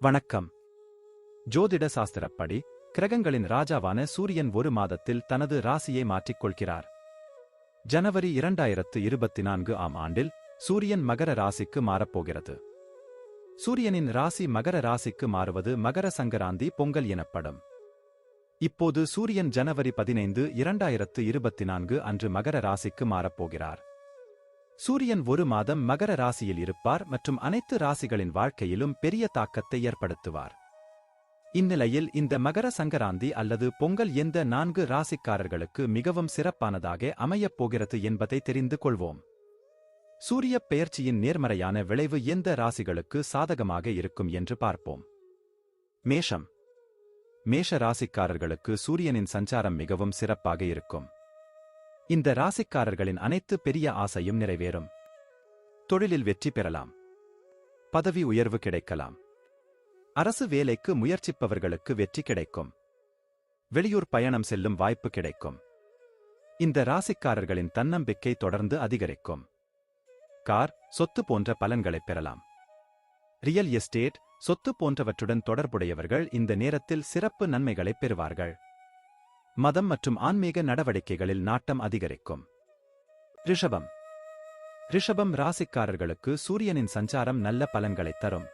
வணக்கம். ஜோதிட சாஸ்திரப்படி கிரகங்களின் ராஜாவான சூரியன் ஒரு மாதத்தில் தனது ராசியை மாற்றிக்கொள்கிறார். ஜனவரி இரண்டாயிரத்து இருபத்தி நான்கு ஆம் ஆண்டில் சூரியன் மகர ராசிக்கு மாறப்போகிறது. சூரியனின் ராசி மகர ராசிக்கு மாறுவது மகர சங்கராந்தி பொங்கல் எனப்படும். இப்போது சூரியன் ஜனவரி பதினைந்து இரண்டாயிரத்து இருபத்தி நான்கு அன்று மகர ராசிக்கு மாறப்போகிறார். சூரியன் ஒரு மாதம் மகர ராசியில் இருப்பார் மற்றும் அனைத்து ராசிகளின் வாழ்க்கையிலும் பெரிய தாக்கத்தை ஏற்படுத்துவார். இந்நிலையில் இந்த மகர சங்கராந்தி அல்லது பொங்கல் எந்த நான்கு ராசிக்காரர்களுக்கு மிகவும் சிறப்பானதாக அமையப் போகிறது என்பதை தெரிந்து கொள்வோம். சூரிய பெயர்ச்சியின் நேர்மறையான விளைவு எந்த ராசிகளுக்கு சாதகமாக இருக்கும் என்று பார்ப்போம். மேஷம். மேஷ ராசிக்காரர்களுக்கு சூரியனின் சஞ்சாரம் மிகவும் சிறப்பாக இருக்கும். இந்த ராசிக்காரர்களின் அனைத்து பெரிய ஆசையும் நிறைவேறும். தொழிலில் வெற்றி பெறலாம். பதவி உயர்வு கிடைக்கலாம். அரசு வேலைக்கு முயற்சிப்பவர்களுக்கு வெற்றி கிடைக்கும். வெளியூர் பயணம் செல்லும் வாய்ப்பு கிடைக்கும். இந்த ராசிக்காரர்களின் தன்னம்பிக்கை தொடர்ந்து அதிகரிக்கும். கார் சொத்து போன்ற பலன்களைப் பெறலாம். ரியல் எஸ்டேட் சொத்து போன்றவற்றுடன் தொடர்புடையவர்கள் இந்த நேரத்தில் சிறப்பு நன்மைகளைப் பெறுவார்கள். மதம் மற்றும் ஆன்மீக நடவடிக்கைகளில் நாட்டம் அதிகரிக்கும். ரிஷபம். ரிஷபம் ராசிக்காரர்களுக்கு சூரியனின் சஞ்சாரம் நல்ல பலன்களை தரும்.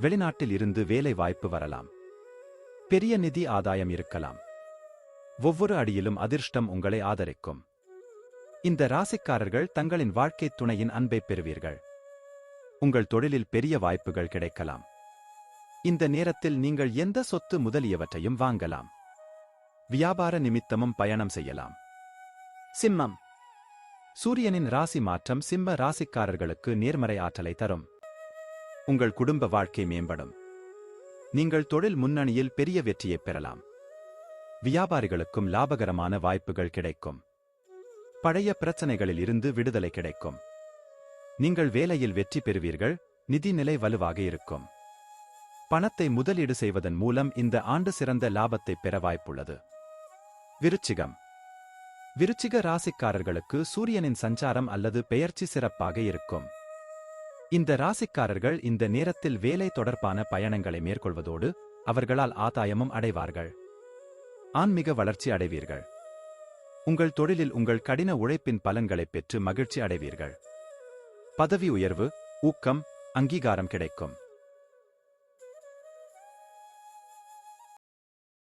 வெளிநாட்டில் இருந்து வேலை வாய்ப்பு வரலாம். பெரிய நிதி ஆதாயம் இருக்கலாம். ஒவ்வொரு அடியிலும் அதிர்ஷ்டம் உங்களை ஆதரிக்கும். இந்த ராசிக்காரர்கள் தங்களின் வாழ்க்கை துணையின் அன்பை பெறுவீர்கள். உங்கள் தொழிலில் பெரிய வாய்ப்புகள் கிடைக்கலாம். இந்த நேரத்தில் நீங்கள் எந்த சொத்து முதலியவற்றையும் வாங்கலாம். வியாபார நிமித்தமும் பயணம் செய்யலாம். சிம்மம். சூரியனின் ராசி மாற்றம் சிம்ம ராசிக்காரர்களுக்கு நேர்மறை ஆற்றலை தரும். உங்கள் குடும்ப வாழ்க்கை மேம்படும். நீங்கள் தொழில் முன்னணியில் பெரிய வெற்றியைப் பெறலாம். வியாபாரிகளுக்கும் லாபகரமான வாய்ப்புகள் கிடைக்கும். பழைய பிரச்சனைகளில் இருந்து விடுதலை கிடைக்கும். நீங்கள் வேலையில் வெற்றி பெறுவீர்கள் நிதி நிலை வலுவாக இருக்கும். பணத்தை முதலீடு செய்வதன் மூலம் இந்த ஆண்டு சிறந்த லாபத்தை பெற வாய்ப்புள்ளது. விருச்சிகம். விருச்சிக ராசிக்காரர்களுக்கு சூரியனின் சஞ்சாரம் அல்லது பெயர்ச்சி சிறப்பாக இருக்கும். இந்த ராசிக்காரர்கள் இந்த நேரத்தில் வேலை தொடர்பான பயணங்களை மேற்கொள்வதோடு அவர்களால் ஆதாயமும் அடைவார்கள். ஆன்மீக வளர்ச்சி அடைவீர்கள். உங்கள் தொழிலில் உங்கள் கடின உழைப்பின் பலன்களைப் பெற்று மகிழ்ச்சி அடைவீர்கள். பதவி உயர்வு ஊக்கம் அங்கீகாரம் கிடைக்கும்.